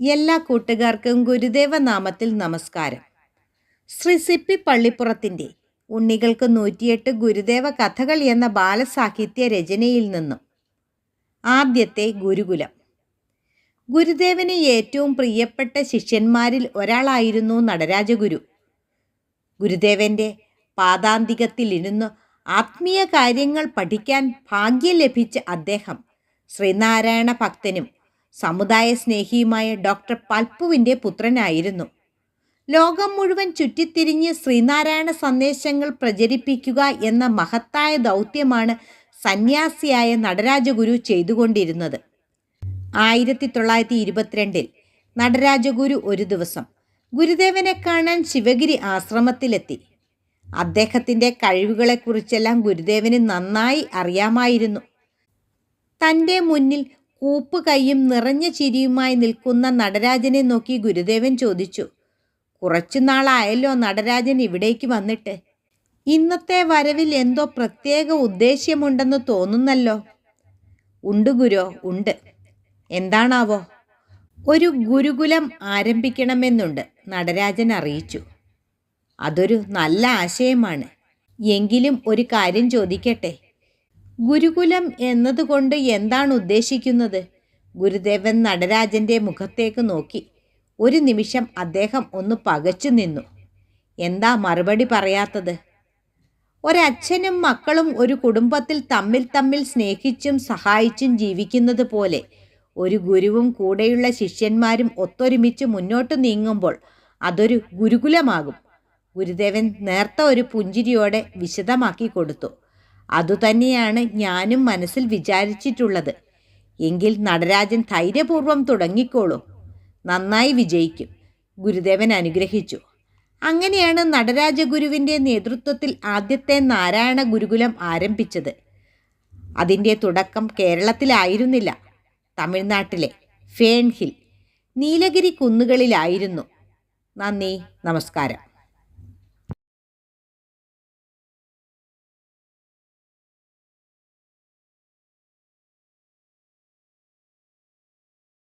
എല്ലാ കൂട്ടുകാർക്കും ഗുരുദേവ നാമത്തിൽ നമസ്കാരം. ശ്രീ സിപ്പി പള്ളിപ്പുറത്തിന്റെ ഉണ്ണികൾക്ക് നൂറ്റിയെട്ട് ഗുരുദേവ കഥകൾ എന്ന ബാലസാഹിത്യ രചനയിൽ നിന്നും ആദ്യത്തെ ഗുരുകുലം. ഗുരുദേവന് ഏറ്റവും പ്രിയപ്പെട്ട ശിഷ്യന്മാരിൽ ഒരാളായിരുന്നു നടരാജഗുരു. ഗുരുദേവന്റെ പാതാന്തികത്തിലിരുന്നു ആത്മീയ കാര്യങ്ങൾ പഠിക്കാൻ ഭാഗ്യം ലഭിച്ച അദ്ദേഹം ശ്രീനാരായണ ഭക്തനും സമുദായ സ്നേഹിയുമായ ഡോക്ടർ പൽപ്പുവിന്റെ പുത്രനായിരുന്നു. ലോകം മുഴുവൻ ചുറ്റിത്തിരിഞ്ഞ് ശ്രീനാരായണ സന്ദേശങ്ങൾ പ്രചരിപ്പിക്കുക എന്ന മഹത്തായ ദൗത്യമാണ് സന്യാസിയായ നടരാജഗുരു ചെയ്തുകൊണ്ടിരുന്നത്. ആയിരത്തി തൊള്ളായിരത്തി ഇരുപത്തിരണ്ടിൽ നടരാജഗുരു ഒരു ദിവസം ഗുരുദേവനെ കാണാൻ ശിവഗിരി ആശ്രമത്തിലെത്തി. അദ്ദേഹത്തിന്റെ കഴിവുകളെക്കുറിച്ചെല്ലാം ഗുരുദേവന് നന്നായി അറിയാമായിരുന്നു. തന്റെ മുന്നിൽ കൂപ്പ് കൈയും നിറഞ്ഞ ചിരിയുമായി നിൽക്കുന്ന നടരാജനെ നോക്കി ഗുരുദേവൻ ചോദിച്ചു കുറച്ചു നാളായല്ലോ നടരാജൻ ഇവിടേക്ക് വന്നിട്ട്. ഇന്നത്തെ വരവിൽ എന്തോ പ്രത്യേക ഉദ്ദേശ്യമുണ്ടെന്ന് തോന്നുന്നല്ലോ. ഉണ്ട് ഗുരോ ഉണ്ട്. എന്താണാവോ? ഒരു ഗുരുകുലം ആരംഭിക്കണമെന്നുണ്ട് നടരാജൻ അറിയിച്ചു. അതൊരു നല്ല ആശയമാണ്. എങ്കിലും ഒരു കാര്യം ചോദിക്കട്ടെ. ഗുരുകുലം എന്നതുകൊണ്ട് എന്താണ് ഉദ്ദേശിക്കുന്നത്? ഗുരുദേവൻ നടരാജന്റെ മുഖത്തേക്ക് നോക്കി. ഒരു നിമിഷം അദ്ദേഹം ഒന്ന് പകച്ചു നിന്നു. എന്താ മറുപടി പറയാത്തത്? ഒരച്ഛനും മക്കളും ഒരു കുടുംബത്തിൽ തമ്മിൽ തമ്മിൽ സ്നേഹിച്ചും സഹായിച്ചും ജീവിക്കുന്നത് പോലെ ഒരു ഗുരുവും കൂടെയുള്ള ശിഷ്യന്മാരും ഒത്തൊരുമിച്ച് മുന്നോട്ട് നീങ്ങുമ്പോൾ അതൊരു ഗുരുകുലമാകും. ഗുരുദേവൻ നേർത്ത ഒരു പുഞ്ചിരിയോടെ വിശദമാക്കി കൊടുത്തു. അതുതന്നെയാണ് ഞാനും മനസ്സിൽ വിചാരിച്ചിട്ടുള്ളത്. എങ്കിൽ നടരാജൻ ധൈര്യപൂർവം തുടങ്ങിക്കോളൂ. നന്നായി വിജയിക്കും. ഗുരുദേവൻ അനുഗ്രഹിച്ചു. അങ്ങനെയാണ് നടരാജഗുരുവിന്റെ നേതൃത്വത്തിൽ ആദ്യത്തെ നാരായണ ഗുരുകുലം ആരംഭിച്ചത്. അതിന്റെ തുടക്കം കേരളത്തിലായിരുന്നില്ല. തമിഴ്നാട്ടിലെ ഫേൺഹിൽ. നീലഗിരി കുന്നുകളിലായിരുന്നു. നന്ദി നമസ്കാരം.